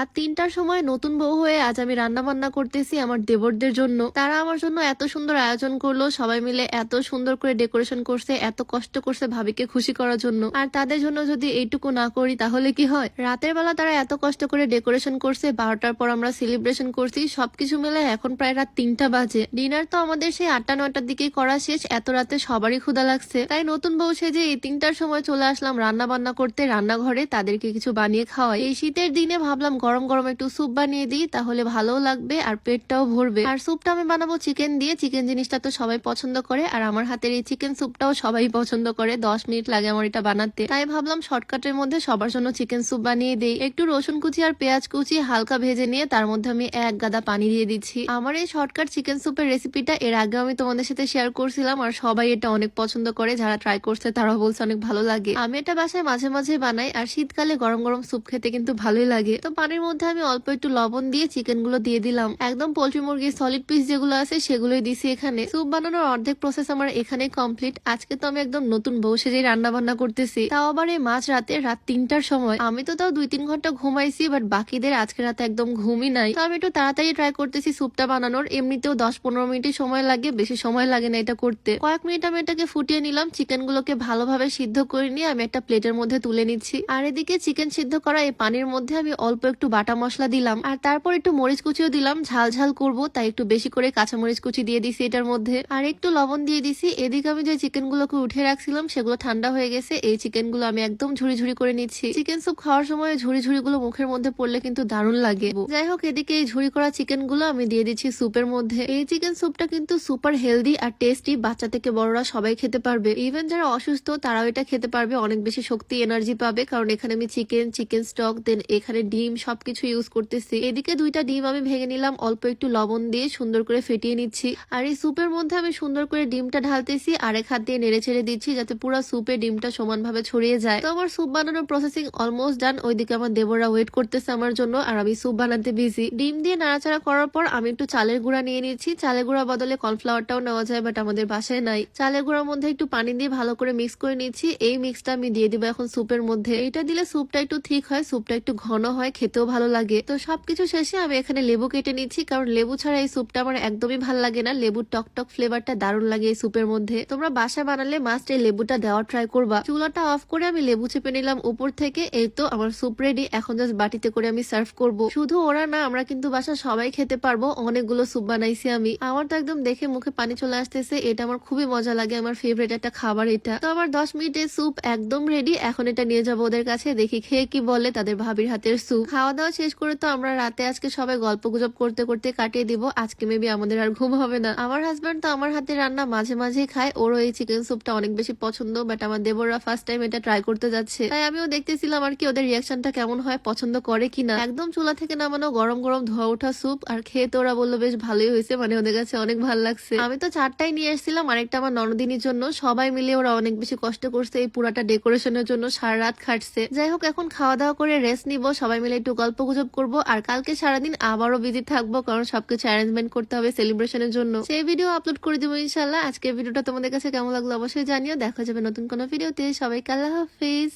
আর তিনটার সময় নতুন বউ হয়ে আজ আমি রান্না বান্না করতেছি আমার দেবরদের জন্য। তারা আমার জন্য এত সুন্দর আয়োজন করল, সবাই মিলে এত সুন্দর করে ডেকোরেশন করছে, এত কষ্ট করছে ভাবিকে খুশি করার জন্য। আর তাদের জন্য যদি এইটুকু না করি, তাহলে কি হয়? রাতের বেলা তারা এত কষ্ট করে ডেকোরেশন করছে, বারোটার পর আমরা সেলিব্রেশন করছি, সবকিছু মিলে এখন প্রায় রাত তিনটা বাজে। ডিনার তো আমাদের সেই আটটা, নয়টার দিকে করা শেষ, এত রাতে সবারই ক্ষুধা লাগছে। তাই নতুন বউ সেজে এই তিনটার সময় চলে আসলাম রান্না বান্না করতে, রান্নাঘরে তাদেরকে কিছু বানিয়ে খাওয়াই। এই শীতের দিনে ভাবলাম গরম গরম একটু স্যুপ বানিয়ে দিই, তাহলে ভালোও লাগবে আর পেটটাও ভরবে। আর স্যুপটা আমি বানাবো চিকেন দিয়ে। চিকেন জিনিসটা তো সবাই পছন্দ করে, আর আমার হাতের এই চিকেন স্যুপটাও সবাই পছন্দ করে। দশ মিনিট লাগে আমার এটা বানাতে। তাই ভাবলাম শর্টকাটের মধ্যে সবার জন্য চিকেন স্যুপ বানিয়ে দিই। একটু রসুন কুচি আর পেঁয়াজ কুচি হালকা ভেজে নিয়ে তার মধ্যে আমি এক গাদা পানি দিয়ে দিচ্ছি। আমার এই শর্টকাট চিকেন স্যুপের রেসিপিটা এর আগে আমি তোমাদের সাথে শেয়ার করছিলাম, আর সবাই এটা অনেক পছন্দ করে। যারা ট্রাই করছে তারাও বলছে অনেক ভালো লাগে। আমি এটা বাসায় মাঝে মাঝে বানাই, আর শীতকালে গরম গরম স্যুপ খেতে কিন্তু ভালোই লাগে। তো পানির মধ্যে আমি অল্প একটু লবণ দিয়ে চিকেনগুলো দিয়ে দিলাম। একদম পোল্ট্রি মুরগির সলিড পিস যেগুলো আছে সেগুলোই দিছি এখানে। স্যুপ বানানোর অর্ধেক প্রসেস আমার এখানে কমপ্লিট আজকে তো আমি একদম নতুন বউ সেজেই রান্না বান্না করতেছি। তাও আবার এই মাঝ রাতে রাত তিনটার সময়। আমি তো তাও দুই তিন ঘণ্টা ঘুমাইছি বাট বাকিদের আজকে রাতে একদম ঘুমই নাই। তো আমি একটু তাড়াতাড়ি ট্রাই করতেছি স্যুপটা বানানোর। এমনিতেও দশ পনেরো মিনিটই সময় লাগে, বেশি সময় লাগে না এটা করতে। কয়েক মিনিট আমি এটাকে ফুটিয়ে নিলাম চিকেন গুলোকে ভালোভাবে সিদ্ধ করে নিয়ে আমি একটা প্লেটের মধ্যে তুলে নিচ্ছি। আর এদিকে চিকেন সিদ্ধ করা এই পানির মধ্যে আমি অল্প একটু বাটা মশলা দিলাম, আর তারপর একটু মরিচ কুচিও দিলাম। ঝাল ঝাল করব, তাই একটু বেশি করে কাঁচা মরিচ কুচি দিয়ে দিছি এটার মধ্যে। আর একটু লবণ দিয়ে দিছি। এদিকে আমি যে চিকেন গুলোকে উঠে রাখছিলাম, সেগুলো ঠান্ডা হয়ে গেছে। এই চিকেনগুলো আমি একদম ঝুড়ি ঝুড়ি করে নিচ্ছি। চিকেন স্যুপ খাওয়ার সময় ঝুড়ি ঝুড়ি গুলো মুখের মধ্যে পড়লে কিন্তু দারুণ লাগে। যাই হোক, এদিকে এই ঝুড়ি করা চিকেনগুলো আমি দিয়ে দিচ্ছি স্যুপের মধ্যে। এই চিকেন স্যুপটা কিন্তু সুপার হেলদি আর টেস্টি, বাচ্চা থেকে বড়রা সবাই খেতে পারবে। ইভেন যারা অসুস্থ, তারাও এটা খেতে পারবে। অনেক বেশি শক্তি, এনার্জি পাবে। কারণ এখানে আমি চিকেন চিকেন স্টক, দেন এখানে ডিম সবকিছু ইউজ করতেছি। এদিকে দুইটা ডিম আমি ভেঙে নিলাম, অল্প একটু লবণ দিয়ে সুন্দর করে ফেটিয়ে নিচ্ছি। আর এই স্যুপের মধ্যে আমি সুন্দর করে ডিমটা ঢালতেছি, আরেক হাত দিয়ে নেড়ে ছেড়ে দিচ্ছি যাতে পুরো স্যুপে ডিমটা সমানভাবে ছড়িয়ে যায়। তো আমার স্যুপ বানানোর প্রসেসিং অলমোস্ট ডান ওইদিকে আমার দেবরা ওয়েট করতেছে আমার জন্য, আর আমি স্যুপ বানাতে বিজি ডিম দিয়ে নাড়াচাড়া করার পর আমি একটু চালের গুঁড়া নিয়ে নিচ্ছি। চালের গুঁড়া বদলে কর্নফ্লাওয়ারটাও নেওয়া যায় বাট আমাদের বাসায় নাই। চালের গুঁড়ার মধ্যে একটু পানি দিয়ে ভালো করে মিক্স করে নিচ্ছি। এই মিক্সটা আমি দিয়ে দিব এখন স্যুপের মধ্যে। এটা দিলে স্যুপটা একটু ঠিক হয় স্যুপটা একটু ঘন হয় খেতেও ভালো লাগে। তো সবকিছু শেষে আমি এখানে লেবু কেটে নিচ্ছি, কারণ লেবু ছাড়া এই স্যুপটা আমার একদমই ভালো লাগে না। লেবুর টক টক ফ্লেভারটা দারুণ লাগে এই স্যুপের মধ্যে। তোমরা বাসা বানালে মাস্ট এই লেবুটা দেওয়ার ট্রাই করবা। চুলাটা অফ করে আমি লেবু চেপে নিলাম উপর থেকে। এই তো আমার স্যুপ রেডি এখন জাস্ট বাটিতে করে আমি সার্ভ করব। শুধু ওরা না, আমরা কিন্তু বাসা সবাই খেতে পারব। অনেকগুলো স্যুপ বানাইছি আমি। আমার তো একদম দেখে মুখে পানি চলে আসতেছে। এটা আমার খুবই মজা লাগে। আমার ফেভারিট একটা খাবার এটা। তো আমার দশ মিনিটের স্যুপ একদম রেডি এখন এটা নিয়ে যাব ওদের কাছে। দেখি খেয়ে কি বলে তাদের ভাবির হাতের স্যুপ খাওয়া দাওয়া শেষ করে তো আমরা রাতে আজকে সবাই গল্প গুজব করতে করতে কাটিয়ে দিব। আজকে মেবি আমাদের আর ঘুম হবে না। আমার হাজব্যান্ড তো আমার হাতে রান্না মাঝে মাঝেই খায়। ওরও এই চিকেন স্যুপটা অনেক বেশি পছন্দ বাট আমার দেবররা ফার্স্ট টাইম এটা ট্রাই করতে যাচ্ছে। তাই আমিও দেখতেছিলাম আর কি ওদের রিয়াকশনটা কেমন হয়, পছন্দ করে কিনা। একদম চুলা থেকে নামানো গরম গরম ধোয়া ওঠা স্যুপ আর খেয়ে তো ওরা বলল, বেশ ভালোই হয়েছে মানে ওদের কাছে অনেক ভালো লাগছে। আমি তো চারটাই নিয়ে এসেছিলাম আরেকটা আমার ননদিনীর জন্য। সবাই মিলে ওরা অনেক বেশি কষ্ট করছে, এই পুরাটা ডেকোরেশনের জন্য সারা রাত খাটছে। যাই হোক, এখন খাওয়া দাওয়া করে রেস্ট নিব। সবাই মিলে একটু গল্প গুজব করব আর কালকে সারাদিন আবারও বিজি থাকব, কারণ সবকিছু অ্যারেঞ্জমেন্ট করতে হবে সেলিব্রেশনের জন্য। সেই ভিডিও আপলোড করে দিব ইনশাল্লাহ আজকের ভিডিওটা তোমাদের কাছে কেমন লাগল অবশ্যই জানিও। দেখা যাবে নতুন কোনো ভিডিওতে সবাইকে আল্লাহ হাফিজ।